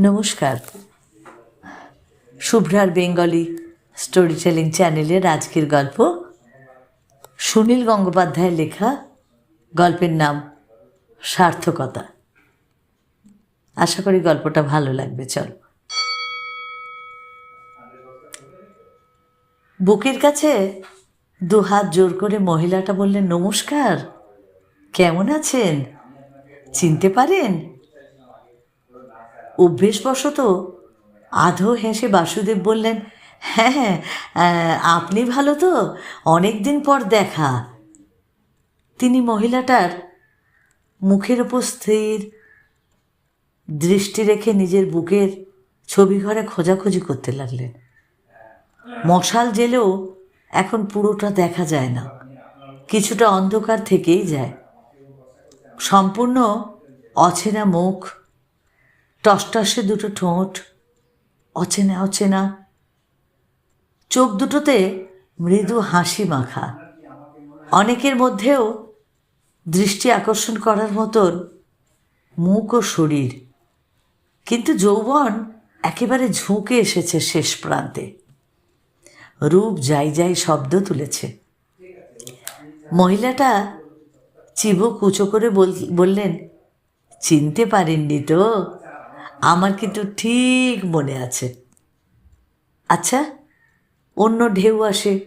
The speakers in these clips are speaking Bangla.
নমস্কার। শুভ্রার বেঙ্গলি স্টোরি টেলিং চ্যানেলের আজকের গল্প সুনীল গঙ্গোপাধ্যায়ের লেখা গল্পের নাম সার্থকতা। আশা করি গল্পটা ভালো লাগবে, চল। বুকের কাছে দু হাত জোর করে মহিলাটা বললেন, নমস্কার, কেমন আছেন? চিনতে পারেন? অভ্যেসবশত আধো হেসে বাসুদেব বললেন হ্যাঁ হ্যাঁ আপনি ভালো তো অনেক দিন পর দেখা। তিনি মহিলাটার মুখের ওপর স্থির দৃষ্টি রেখে নিজের বুকের ছবি ঘরে খোঁজাখুঁজি করতে লাগলেন। মশাল জেলেও এখন পুরোটা দেখা যায় না, কিছুটা অন্ধকার থেকেই যায়। সম্পূর্ণ অচেনা মুখ টসটসে দুটো ঠোঁট, অচেনা অচেনা। চোখ দুটোতে মৃদু হাসি মাখা। অনেকের মধ্যেও দৃষ্টি আকর্ষণ করার মতন মুখ ও শরীর। কিন্তু যৌবন একেবারে ঝুঁকে এসেছে শেষ প্রান্তে। রূপ যাই যাই শব্দ তুলেছে। মহিলাটা চিবুক উঁচু করে বল- বললেন, চিনতে পারেননি তো? আমার কিন্তু ঠিক মনে আছে। আচ্ছা অন্য ঢেউ আসে,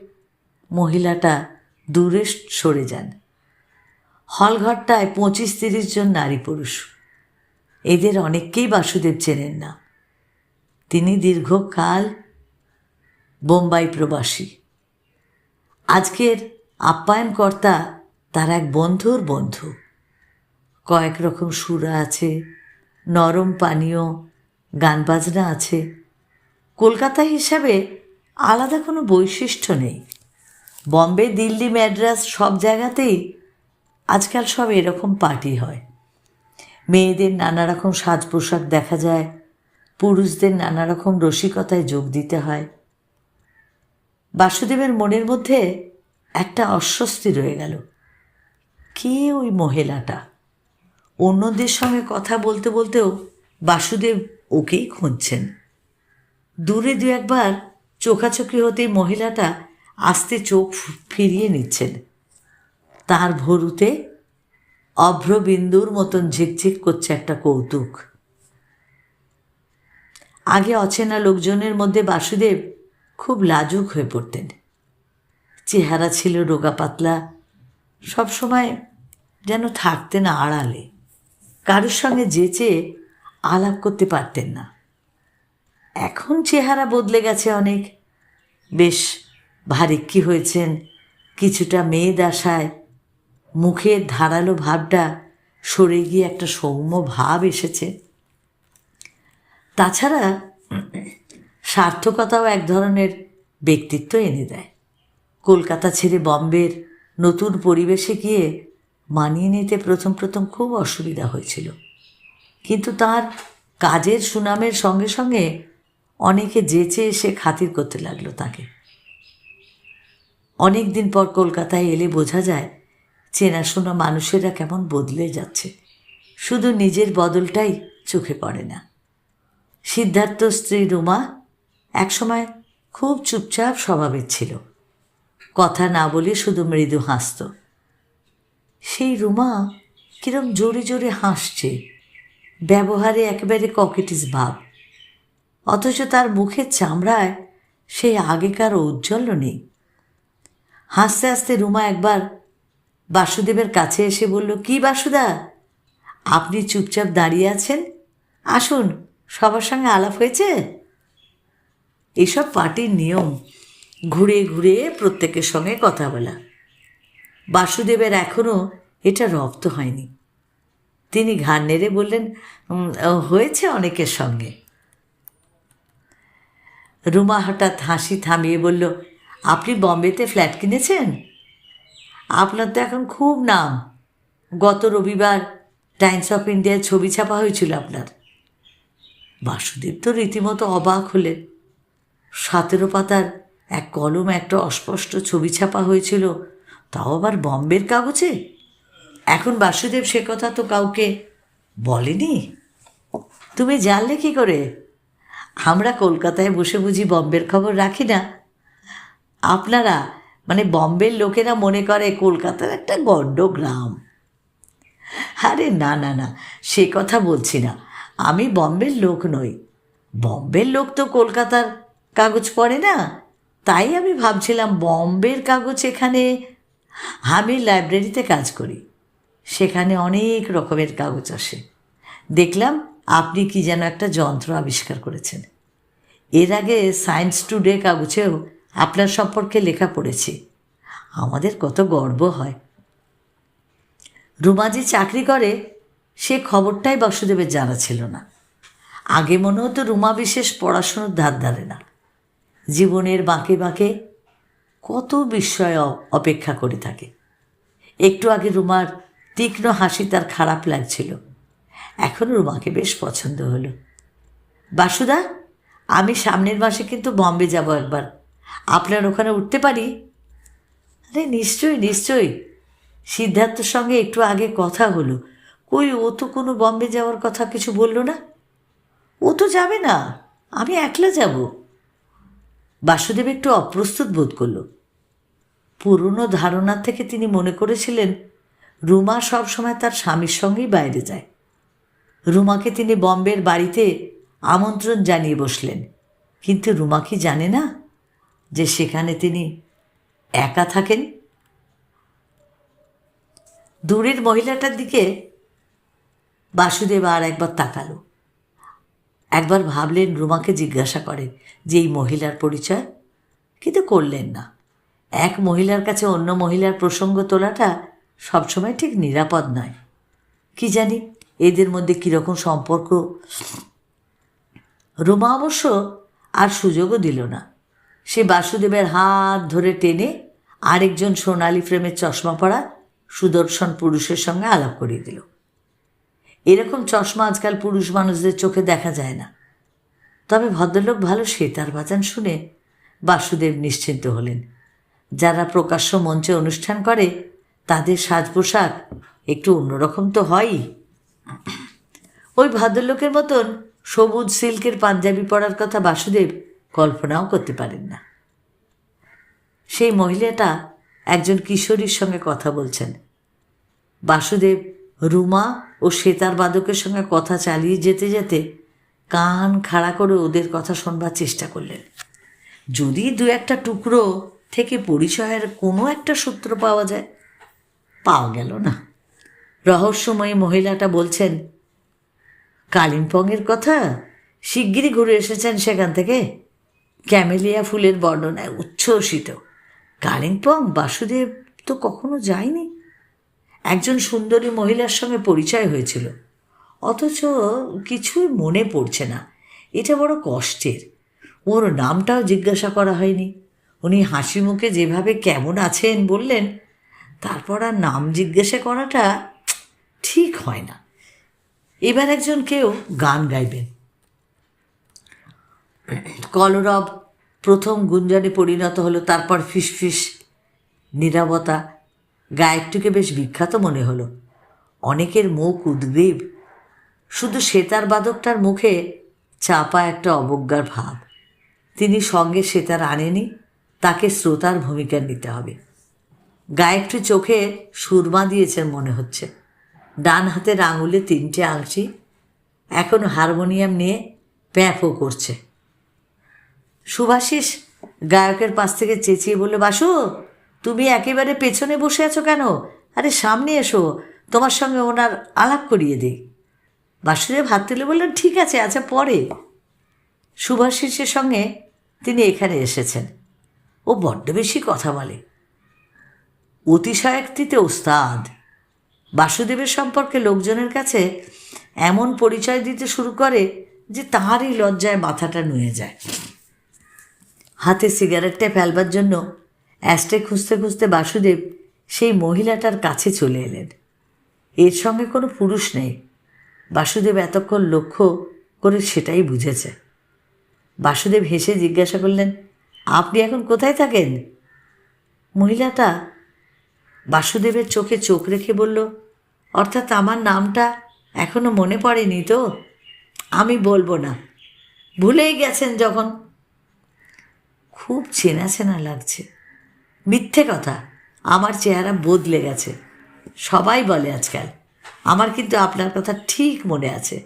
মহিলাটা দূরে সরে যান। হলঘরটায় পঁচিশ তিরিশ জন নারী পুরুষ। এদের অনেককেই বাসুদেব চেনেন না। তিনি দীর্ঘকাল বোম্বাই প্রবাসী। আজকের আপ্যায়নকর্তা তার এক বন্ধুর বন্ধু। কয়েক রকম সুরা আছে নরম পানীয় গান বাজনা আছে। কলকাতা হিসাবে আলাদা কোনো বৈশিষ্ট্য নেই। বম্বে, দিল্লি ম্যাড্রাস সব জায়গাতেই আজকাল সব এরকম পার্টি হয়। মেয়েদের নানা রকম সাজ পোশাক দেখা যায়। পুরুষদের নানা রকম রসিকতায় যোগ দিতে হয়। বাসুদেবের মনের মধ্যে একটা অস্বস্তি রয়ে গেল। কে ওই মহিলাটা? অন্যদের সঙ্গে কথা বলতে বলতেও বাসুদেব ওকেই খুঁজছেন। দূরে দু একবার চোখাচোখি হতেই মহিলাটা আস্তে চোখ ফিরিয়ে নিচ্ছেন। তার ভরুতে অভ্রবিন্দুর মতন ঝিকঝিক করছে একটা কৌতুক। আগে অচেনা লোকজনের মধ্যে বাসুদেব খুব লাজুক হয়ে পড়তেন। চেহারা ছিল রোগা পাতলা, সবসময় যেন থাকতেন আড়ালে। কারোর সঙ্গে যেচে আলাপ করতে পারতেন না। এখন চেহারা বদলে গেছে অনেক। বেশ ভারিক্কি হয়েছেন, কিছুটা মেয়ে দাসায় মুখের ধারালো ভাবটা সরে গিয়ে একটা সৌম্য ভাব এসেছে। তাছাড়া সার্থকতাও এক ধরনের ব্যক্তিত্ব এনে দেয়। কলকাতা ছেড়ে বম্বের নতুন পরিবেশে গিয়ে মানিয়ে নিতে প্রথম প্রথম খুব অসুবিধা হয়েছিল। কিন্তু তার কাজের সুনামের সঙ্গে সঙ্গে অনেকে যেচে এসে খাতির করতে লাগল তাকে। অনেক দিন পর কলকাতায় এলে বোঝা যায়, চেনাশোনা মানুষেরা কেমন বদলে যাচ্ছে। শুধু নিজের বদলটাই চোখে পড়ে না। সিদ্ধার্থ, স্ত্রী রুমা একসময় খুব চুপচাপ স্বভাবের ছিল। কথা না বলে শুধু মৃদু হাসত। সেই রুমা কিরম জোরে জোরে হাসছে। ব্যবহারে একেবারে ককেটিস ভাব। অথচ তার মুখের চামড়ায় সেই আগেকার ঔজ্জ্বল্য নেই। হাসতে হাসতে রুমা একবার বাসুদেবের কাছে এসে বলল, কি বাসুদা? আপনি চুপচাপ দাঁড়িয়ে আছেন? আসুন, সবার সঙ্গে আলাপ হয়েছে? এসব পার্টির নিয়ম, ঘুরে ঘুরে প্রত্যেকের সঙ্গে কথা বলা। বাসুদেবের এখনও এটা রপ্ত হয়নি। তিনি ঘাড় নেড়ে বললেন "উম, হয়েছে অনেকের সঙ্গে। রুমা হঠাৎ হাসি থামিয়ে বলল আপনি বম্বেতে ফ্ল্যাট কিনেছেন? আপনার তো এখন খুব নাম। গত রবিবার টাইমস অফ ইন্ডিয়ায় ছবি ছাপা হয়েছিল আপনার। বাসুদেব তো রীতিমতো অবাক হলেন। সতেরো পাতার এক কলম একটা অস্পষ্ট ছবি ছাপা হয়েছিল তাও আবার বম্বের কাগজে? এখন বাসুদেব সে কথা তো কাউকে বলেনি? তুমি জানলে কি করে? আমরা কলকাতায় বসে বুঝি বম্বের খবর রাখি না। আপনারা মানে বম্বের লোকেরা মনে করে কলকাতার একটা গণ্ড গ্রাম আরে না না না, সে কথা বলছি না। আমি বম্বের লোক নই। বম্বের লোক তো কলকাতার কাগজ পড়ে না। তাই আমি ভাবছিলাম বম্বের কাগজ এখানে আমি লাইব্রেরিতে কাজ করি। সেখানে অনেক রকমের কাগজ আসে। দেখলাম আপনি কি যেন একটা যন্ত্র আবিষ্কার করেছেন। এর আগে সায়েন্স টুডে কাগজেও আপনার সম্পর্কে লেখা পড়েছি। আমাদের কত গর্ব হয়। রুমা যে চাকরি করে, সে খবরটাই বাসুদেবের জানা ছিল না। আগে মনে হতো রুমা বিশেষ পড়াশুনোর ধার ধারে না। জীবনের বাঁকে বাঁকে কত বিস্ময় অপেক্ষা করে থাকে। একটু আগে রুমার তীক্ষ্ণ হাসি তার খারাপ লাগছিল। এখন রুমাকে বেশ পছন্দ হলো। বাসুদা, আমি সামনের মাসে কিন্তু বম্বে যাব একবার। আপনার ওখানে উঠতে পারি? আরে নিশ্চয়ই নিশ্চয়ই। সিদ্ধার্থর সঙ্গে একটু আগে কথা হলো। কই, ও তো কোনো বম্বে যাওয়ার কথা কিছু বলল না? ও তো যাবে না। আমি একলা যাব। বাসুদেব একটু অপ্রস্তুত বোধ করল। পুরনো ধারণা থেকে তিনি মনে করেছিলেন, রুমা সবসময় তার স্বামীর সঙ্গেই বাইরে যায়। রুমাকে তিনি বম্বের বাড়িতে আমন্ত্রণ জানিয়ে বসলেন। কিন্তু রুমা কি জানে না যে সেখানে তিনি একা থাকেন? দূরের মহিলাটার দিকে বাসুদেব আর একবার তাকালো। একবার ভাবলেন রুমাকে জিজ্ঞাসা করেন যে এই মহিলার পরিচয়? কিন্তু করলেন না। এক মহিলার কাছে অন্য মহিলার প্রসঙ্গ তোলাটা সবসময় ঠিক নিরাপদ নয়। কি জানি এদের মধ্যে কীরকম সম্পর্ক। রুমা অবশ্য আর সুযোগও দিল না। সে বাসুদেবের হাত ধরে টেনে আরেকজন সোনালি ফ্রেমের চশমা পরা সুদর্শন পুরুষের সঙ্গে আলাপ করিয়ে দিল। এরকম চশমা আজকাল পুরুষ মানুষদের চোখে দেখা যায় না। তবে ভদ্রলোক ভালো সেতার বাজান শুনে বাসুদেব নিশ্চিন্ত হলেন। যারা প্রকাশ্য মঞ্চে অনুষ্ঠান করে, তাদের সাজ পোশাক একটু অন্যরকম তো হয়ই। ওই ভদ্রলোকের মতন সবুজ সিল্কের পাঞ্জাবি পরার কথা বাসুদেব কল্পনাও করতে পারেন না। সেই মহিলাটা একজন কিশোরীর সঙ্গে কথা বলছেন। বাসুদেব রুমা ও সেতার বাদকের সঙ্গে কথা চালিয়ে যেতে যেতে কান খাড়া করে ওদের কথা শোনবার চেষ্টা করলেন। যদি দু একটা টুকরো থেকে পরিচয়ের কোনো একটা সূত্র পাওয়া যায়, পাওয়া গেল না। রহস্যময়ী মহিলাটা বলছেন, কালিম্পংয়ের কথা শিগগিরই ঘুরে এসেছেন সেখান থেকে। ক্যামেলিয়া ফুলের বর্ণনায় উচ্ছ্বসিত। কালিম্পং, বাসুদেব তো কখনো যায়নি। একজন সুন্দরী মহিলার সঙ্গে পরিচয় হয়েছিল। অথচ কিছুই মনে পড়ছে না। এটা বড় কষ্টের। ওর নামটাও জিজ্ঞাসা করা হয়নি। উনি হাসি মুখে যেভাবে কেমন আছেন বললেন, তারপর আর নাম জিজ্ঞাসা করাটা ঠিক হয় না। এবার একজন কেউ গান গাইবেন। কলরব প্রথম গুঞ্জনে পরিণত হলো, তারপর ফিসফিস, নীরবতা গায়কটিকে বেশ বিখ্যাত মনে হলো। অনেকের মুখ উদ্গ্রীব শুধু সেতার বাদকটার মুখে চাপা একটা অবজ্ঞার ভাব। তিনি সঙ্গে সেতার আনেনি, তাকে শ্রোতার ভূমিকা নিতে হবে। গায়কটি চোখে সুরমা দিয়েছেন মনে হচ্ছে। ডান হাতের আঙুলে তিনটে আংটি, এখন হারমোনিয়াম নিয়ে প্যাঁপও করছে। সুভাষিস, গায়কের পাশ থেকে চেঁচিয়ে বলল, বাসু তুমি একেবারে পেছনে বসে আছো কেন? আরে সামনে এসো, তোমার সঙ্গে ওনার আলাপ করিয়ে দিই। বাসুদেব হাত তুলে বললেন, ঠিক আছে আচ্ছা পরে। সুভাষিসের সঙ্গে তিনি এখানে এসেছেন। ও বড্ড বেশি কথা বলে। অতিশয়াক্তিতে ওস্তাদ, বাসুদেবের সম্পর্কে লোকজনের কাছে এমন পরিচয় দিতে শুরু করে যে তাহারই লজ্জায় মাথাটা নুয়ে যায়। হাতে সিগারেটটা ফেলবার জন্য অ্যাস্টে খুঁজতে খুঁজতে বাসুদেব সেই মহিলাটার কাছে চলে এলেন। এর সঙ্গে কোনো পুরুষ নেই। বাসুদেব এতক্ষণ লক্ষ্য করে সেটাই বুঝেছে। বাসুদেব হেসে জিজ্ঞাসা করলেন, আপনি এখন কোথায় থাকেন? মহিলাটা বাসুদেবের চোখে চোখ রেখে বলল, অর্থাৎ আমার নামটা এখনও মনে পড়েনি তো? আমি বলব না। ভুলেই গেছেন যখন। খুব চেনা চেনা লাগছে। মিথ্যে কথা। আমার চেহারা বদলে গেছে। সবাই বলে আজকাল। আমার কিন্তু আপনার কথা ঠিক মনে আছে।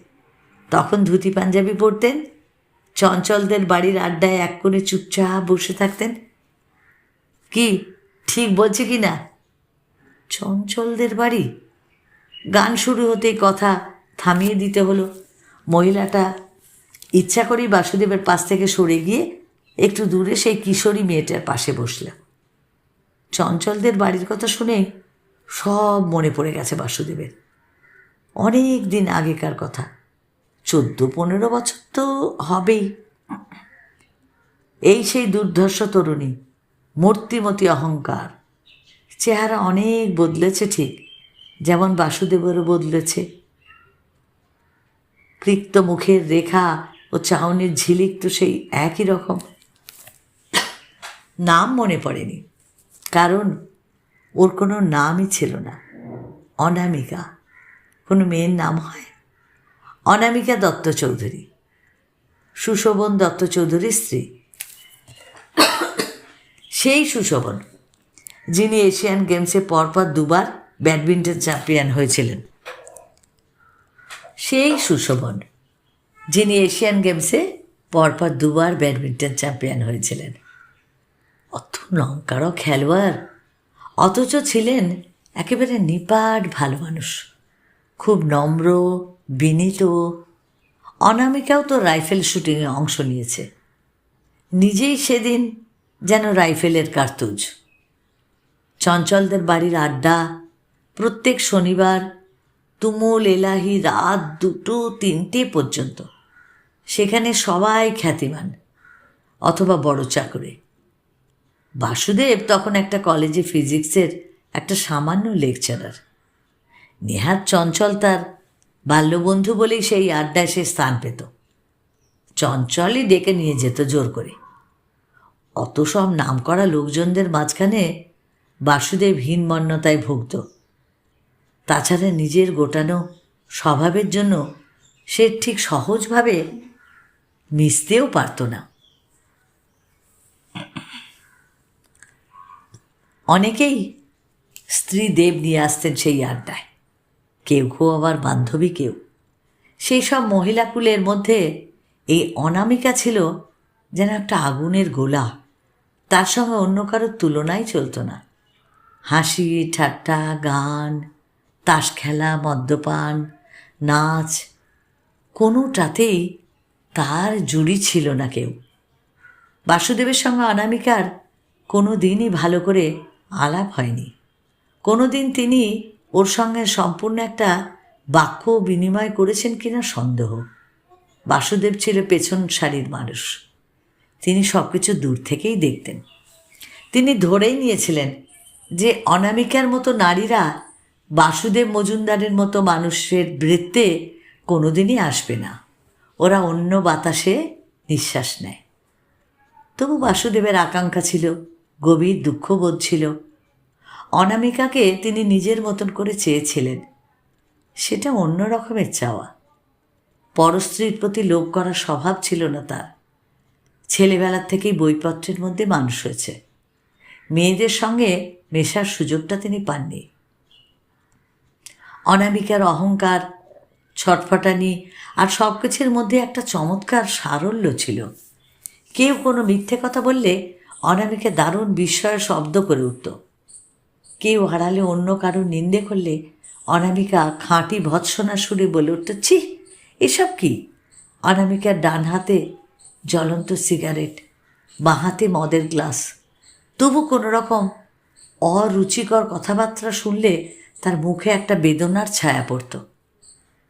তখন ধুতি পাঞ্জাবি পরতেন, চঞ্চলদের বাড়ির আড্ডায় এক কোণে চুপচাপ বসে থাকতেন। কি, ঠিক বলছে কি না? চঞ্চলদের বাড়ি? গান শুরু হতেই কথা থামিয়ে দিতে হলো। মহিলাটা ইচ্ছা করেই বাসুদেবের পাশ থেকে সরে গিয়ে একটু দূরে সেই কিশোরী মেয়েটার পাশে বসল। চঞ্চলদের বাড়ির কথা শুনে সব মনে পড়ে গেছে বাসুদেবের। অনেক দিন আগেকার কথা। চোদ্দ, পনেরো বছর তো হবেই। এই সেই দুর্ধর্ষ তরুণী, মূর্তিমতি অহংকার। চেহারা অনেক বদলেছে ঠিক, যেমন বাসুদেবেরও বদলেছে। কৃক্ত মুখের রেখা ও চাউনির ঝিলিক তো সেই একই রকম। নাম মনে পড়েনি। কারণ ওর কোনো নামই ছিল না। অনামিকা। কোনো মেয়ের নাম হয়? অনামিকা দত্ত চৌধুরী সুশোভন দত্ত চৌধুরীর স্ত্রী। সেই সুশোভন, যিনি এশিয়ান গেমসে পরপর দুবার ব্যাডমিন্টন চ্যাম্পিয়ন হয়েছিলেন। সেই সুশোভন, যিনি এশিয়ান গেমসে পরপর দুবার ব্যাডমিন্টন চ্যাম্পিয়ন হয়েছিলেন। লঙ্কারও খেলোয়াড়। অথচ ছিলেন একেবারে নিপাট ভালো মানুষ। খুব নম্র, বিনীত, অনামিকাও তো রাইফেল শুটিংয়ে অংশ নিয়েছে। নিজেই সেদিন যেন রাইফেলের কার্তুজ। চঞ্চলদের বাড়ির আড্ডা, প্রত্যেক শনিবার তুমুল এলাহি রাত দুটো তিনটে পর্যন্ত। সেখানে সবাই খ্যাতিমান, অথবা বড় চাকরে। বাসুদেব তখন একটা কলেজে ফিজিক্সের একটা সামান্য লেকচারার নেহাত চঞ্চল তার বাল্যবন্ধু বলেই সেই আড্ডায় সে স্থান পেত। চঞ্চলই ডেকে নিয়ে যেত জোর করে। অত সব নামকরা লোকজনদের মাঝখানে বাসুদেব হীনমন্যতায় ভুগত। তাছাড়া নিজের গোটানো স্বভাবের জন্য সে ঠিক সহজভাবে মিশতেও পারত না। অনেকেই স্ত্রী দেব নিয়ে আসতেন সেই আড্ডায়। কেউ কেউ আবার বান্ধবী কেউ। সেই সব মহিলাকুলের মধ্যে এই অনামিকা ছিল যেন একটা আগুনের গোলা। তার সঙ্গে অন্য কারোর তুলনাই চলতো না। হাসি, ঠাট্টা, গান, তাস খেলা, মদ্যপান, নাচ, কোনোটাতেই তার জুড়ি ছিল না কেউ। বাসুদেবের সঙ্গে অনামিকার কোনো দিনই ভালো করে আলাপ হয়নি। কোনো দিন তিনি ওর সঙ্গে সম্পূর্ণ একটা বাক্য বিনিময় করেছেন কিনা সন্দেহ। বাসুদেব ছিল পেছন সারির মানুষ। তিনি সব কিছু দূর থেকেই দেখতেন। তিনি ধরেই নিয়েছিলেন যে অনামিকার মতো নারীরা বাসুদেব মজুমদারের মতো মানুষের বৃত্তে কোনোদিনই আসবে না। ওরা অন্য বাতাসে নিঃশ্বাস নেয়। তবু বাসুদেবের আকাঙ্ক্ষা ছিল গভীর দুঃখবোধ ছিল। অনামিকাকে তিনি নিজের মতন করে চেয়েছিলেন। সেটা অন্য রকমের চাওয়া। পরস্ত্রীর প্রতি লোভ করার স্বভাব ছিল না তার। ছেলেবেলার থেকেই বইপত্রের মধ্যে মানুষ হয়েছে। মেয়েদের সঙ্গে মেশার সুযোগটা তিনি পাননি। অনামিকার অহংকার, ছটফটানি আর সব কিছুর মধ্যে একটা চমৎকার সারল্য ছিল। কেউ কোনো মিথ্যে কথা বললে অনামিকা দারুণ বিস্ময়ের শব্দ করে উঠত কেউ হারালে অন্য কারও নিন্দে করলে অনামিকা খাঁটি ভৎসনা সুরে বলে উঠত ছি, এসব কি? অনামিকার ডান হাতে জ্বলন্ত সিগারেট, বাঁ হাতে মদের গ্লাস। তবু কোনো রকম অরুচিকর কথাবার্তা শুনলে তার মুখে একটা বেদনার ছায়া পড়ত।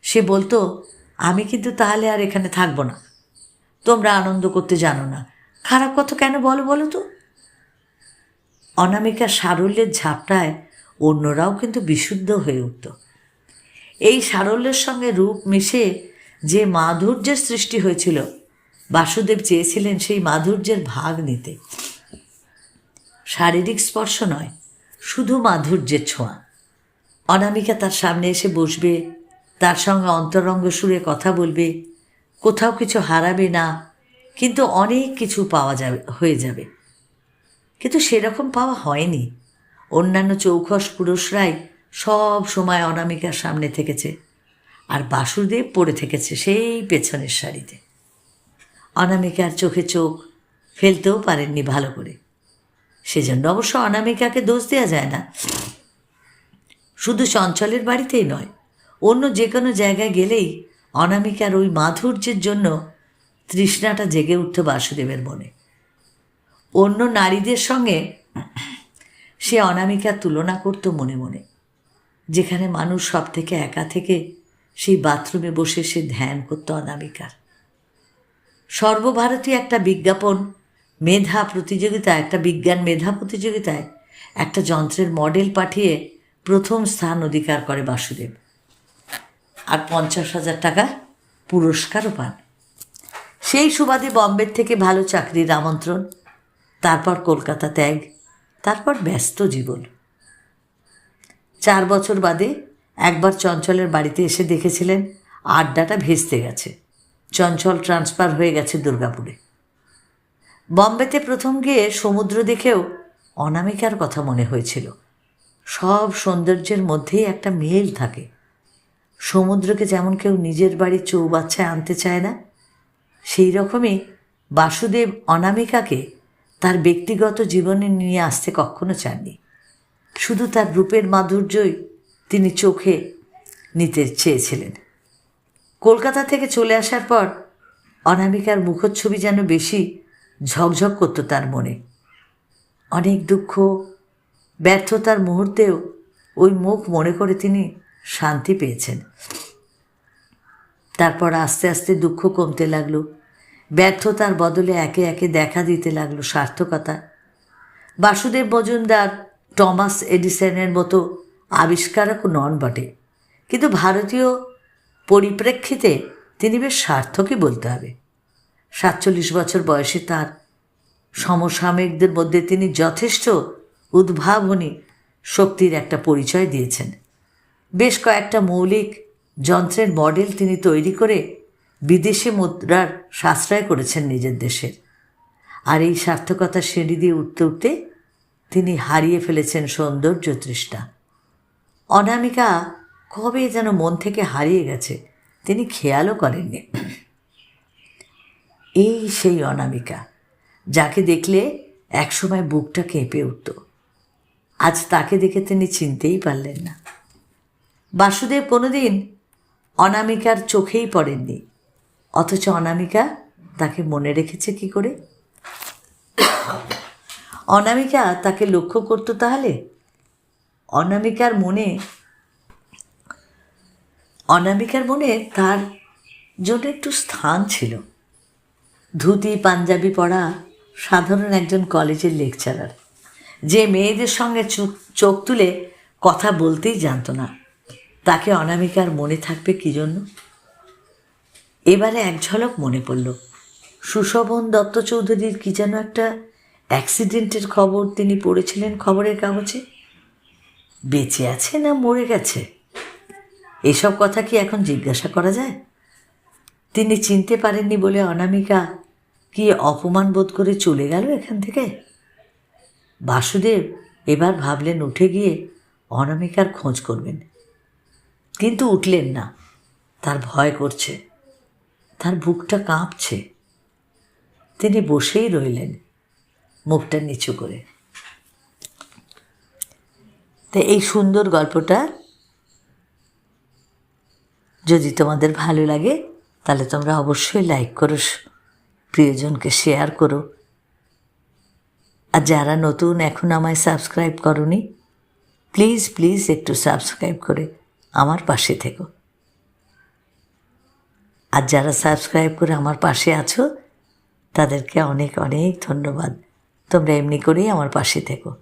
সে বলতো, আমি কিন্তু তাহলে আর এখানে থাকব না। তোমরা আনন্দ করতে জানো না। খারাপ কথা কেন বলো বলো তো? অনামিকার সারল্যের ঝাপটায় অন্যরাও কিন্তু বিশুদ্ধ হয়ে উঠত। এই সারল্যের সঙ্গে রূপ মিশে যে মাধুর্যের সৃষ্টি হয়েছিল, বাসুদেব চেয়েছিলেন সেই মাধুর্যের ভাগ নিতে। শারীরিক স্পর্শ নয়, শুধু মাধুর্যের ছোঁয়া। অনামিকা তার সামনে এসে বসবে, তার সঙ্গে অন্তরঙ্গ সুরে কথা বলবে, কোথাও কিছু হারাবে না কিন্তু অনেক কিছু পাওয়া যাবে, হয়ে যাবে। কিন্তু সেরকম পাওয়া হয়নি। অন্যান্য চৌখস পুরুষরাই সব সময় অনামিকার সামনে থেকেছে আর বাসুদেব পড়ে থেকেছে সেই পেছনের সারিতে। অনামিকার চোখে চোখ ফেলতেও পারেননি ভালো করে। সেজন্য অবশ্য অনামিকাকে দোষ দেওয়া যায় না। শুধু চঞ্চলের বাড়িতেই নয়, অন্য যে কোনো জায়গায় গেলেই অনামিকার ওই মাধুর্যের জন্য তৃষ্ণাটা জেগে উঠত বাসুদেবের মনে। অন্য নারীদের সঙ্গে সে অনামিকার তুলনা করত মনে মনে, যেখানে মানুষ সব থেকে একা থেকে সেই বাথরুমে বসে সে ধ্যান করত অনামিকার। সর্বভারতীয় একটা বিজ্ঞাপন, মেধা প্রতিযোগিতা একটা বিজ্ঞান মেধা প্রতিযোগিতায় একটা যন্ত্রের মডেল পাঠিয়ে প্রথম স্থান অধিকার করে বাসুদেব। আর পঞ্চাশ হাজার টাকা পুরস্কারও পান। সেই সুবাদে বম্বের থেকে ভালো চাকরির আমন্ত্রণ, তারপর কলকাতা ত্যাগ, তারপর ব্যস্ত জীবন। চার বছর বাদে একবার চঞ্চলের বাড়িতে এসে দেখেছিলেন, আড্ডাটা ভেস্তে গেছে। চঞ্চল ট্রান্সফার হয়ে গেছে দুর্গাপুরে। বম্বেতে প্রথম গিয়ে সমুদ্র দেখেও অনামিকার কথা মনে হয়েছিল। সব সৌন্দর্যের মধ্যেই একটা মিল থাকে। সমুদ্রকে যেমন কেউ নিজের বাড়ির চৌবাচ্চায় আনতে চায় না সেই রকমই বাসুদেব অনামিকাকে তার ব্যক্তিগত জীবনে নিয়ে আসতে কখনো চাননি। শুধু তার রূপের মাধুর্যই তিনি চোখে নিতে চেয়েছিলেন। কলকাতা থেকে চলে আসার পর অনামিকার মুখচ্ছবি যেন বেশি ঝকঝক করতো তার মনে। অনেক দুঃখ, ব্যর্থতার মুহূর্তেও ওই মুখ মনে করে তিনি শান্তি পেয়েছেন। তারপর আস্তে আস্তে দুঃখ কমতে লাগল। ব্যর্থতার বদলে একে একে দেখা দিতে লাগল সার্থকতা। বাসুদেব মজুমদার, টমাস এডিসনের মতো আবিষ্কারক নন বটে। কিন্তু ভারতীয় পরিপ্রেক্ষিতে তিনি বেশ সার্থকই বলতে হবে। সাতচল্লিশ বছর বয়সে তার সমসাময়িকদের মধ্যে তিনি যথেষ্ট উদ্ভাবনী শক্তির একটা পরিচয় দিয়েছেন। বেশ কয়েকটা মৌলিক যন্ত্রের মডেল তিনি তৈরি করে বিদেশি মুদ্রার সাশ্রয় করেছেন নিজের দেশের আর এই সার্থকতা সিঁড়ি দিয়ে উঠতে উঠতে তিনি হারিয়ে ফেলেছেন সৌন্দর্য তৃষ্ণা। অনামিকা কবে যেন মন থেকে হারিয়ে গেছে, তিনি খেয়ালও করেননি। এই সেই অনামিকা, যাকে দেখলে একসময় বুকটা কেঁপে উঠত। আজ তাকে দেখে তিনি চিনতেই পারলেন না। বাসুদেব কোনোদিন অনামিকার চোখেই পড়েননি। অথচ অনামিকা তাকে মনে রেখেছে কি করে? অনামিকা তাকে লক্ষ্য করতো তাহলে? অনামিকার মনে অনামিকার মনে তার জন্য একটু স্থান ছিল। ধুতি, পাঞ্জাবি পরা সাধারণ একজন কলেজের লেকচারার। যে মেয়েদের সঙ্গে চোখ চোখ তুলে কথা বলতেই জানতো না। তাকে অনামিকার মনে থাকবে কী জন্য? এবারে এক ঝলক মনে পড়ল। সুশোভন দত্ত চৌধুরীর কী যেন একটা অ্যাক্সিডেন্টের খবর তিনি পড়েছিলেন খবরের কাগজে। বেঁচে আছে না মরে গেছে? এসব কথা কি এখন জিজ্ঞাসা করা যায়? তিনি চিনতে পারেননি বলে অনামিকা কি অপমান বোধ করে চলে গেল এখান থেকে? বাসুদেব এবার ভাবলেন উঠে গিয়ে অনামিকার খোঁজ করবেন। কিন্তু উঠলেন না। তার ভয় করছে। তার বুকটা কাঁপছে। তিনি বসেই রইলেন, মুখটা নিচু করে। তো এই সুন্দর গল্পটা যদি তোমাদের ভালো লাগে, তাহলে তোমরা অবশ্যই লাইক করো, প্রিয়জনকে শেয়ার করো। আর যারা নতুন, এখন আমায় সাবস্ক্রাইব করনি, প্লিজ প্লিজ একটু সাবস্ক্রাইব করে আমার পাশে থেকো। আর যারা সাবস্ক্রাইব করে আমার পাশে আছো, তাদেরকে অনেক অনেক ধন্যবাদ। তোমরা এমনি করেই আমার পাশে থেকো।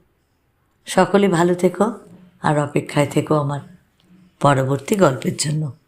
সকলে ভালো থেকো আর অপেক্ষায় থেকো আমার পরবর্তী গল্পের জন্য।